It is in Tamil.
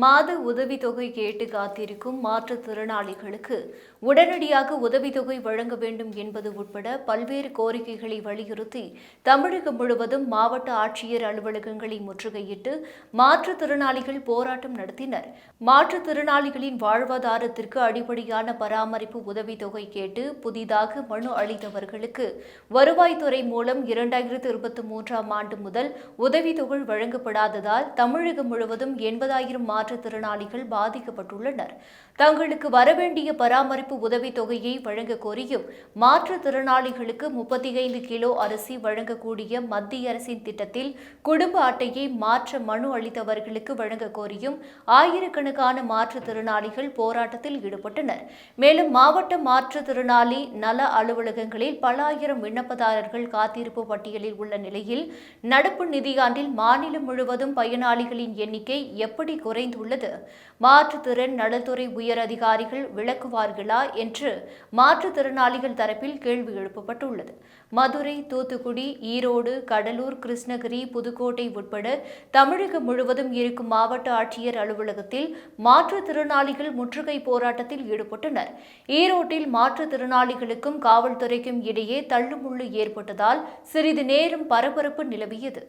மாத உதவித்தொகை கேட்டு காத்திருக்கும் மாற்றுத்திறனாளிகளுக்கு உடனடியாக உதவித்தொகை வழங்க வேண்டும் என்பது உட்பட பல்வேறு கோரிக்கைகளை வலியுறுத்தி தமிழகம் முழுவதும் மாவட்ட ஆட்சியர் அலுவலகங்களை முற்றுகையிட்டு மாற்றுத்திறனாளிகள் போராட்டம் நடத்தினர். மாற்றுத்திறனாளிகளின் வாழ்வாதாரத்திற்கு அடிப்படையான பராமரிப்பு உதவித்தொகை கேட்டு புதிதாக மனு அளித்தவர்களுக்கு வருவாய்த்துறை மூலம் இரண்டாயிரத்து இருபத்தி மூன்றாம் ஆண்டு முதல் உதவித்தொகை வழங்கப்படாததால் தமிழகம் முழுவதும் எண்பதாயிரம் மாற்று மாற்றுத்திறனாளிகள் பாதிக்கப்பட்டுள்ளனர். தங்களுக்கு வரவேண்டிய பராமரிப்பு உதவித் தொகையை வழங்க கோரியும் மாற்றுத்திறனாளிகளுக்கு முப்பத்தி ஐந்து கிலோ அரிசி வழங்கக்கூடிய மத்திய அரசின் திட்டத்தில் குடும்ப அட்டையை மாற்ற மனு அளித்தவர்களுக்கு வழங்க கோரியும் ஆயிரக்கணக்கான மாற்றுத்திறனாளிகள் போராட்டத்தில் ஈடுபட்டனர். மேலும் மாவட்ட மாற்றுத்திறனாளி நல அலுவலகங்களில் பல ஆயிரம் விண்ணப்பதாரர்கள் காத்திருப்பு பட்டியலில் உள்ள நிலையில் நடப்பு நிதியாண்டில் மாநிலம் முழுவதும் பயனாளிகளின் எண்ணிக்கை எப்படி குறைந்துள்ளது மாற்றுத்திறன் நலத்துறை உயர் அதிகாரிகள் விளக்குவார்களா என்று மாற்றுத்திறனாளிகள் தரப்பில் கேள்வி எழுப்பப்பட்டுள்ளது. மதுரை தூத்துக்குடி ஈரோடு கடலூர் கிருஷ்ணகிரி புதுக்கோட்டை உட்பட தமிழகம் முழுவதும் இருக்கும் மாவட்ட ஆட்சியர் அலுவலகத்தில் மாற்றுத்திறனாளிகள் முற்றுகை போராட்டத்தில் ஈடுபட்டனர். ஈரோட்டில் மாற்றுத்திறனாளிகளுக்கும் காவல்துறைக்கும் இடையே தள்ளுமுள்ளு ஏற்பட்டதால் சிறிது நேரம் பரபரப்பு நிலவியது.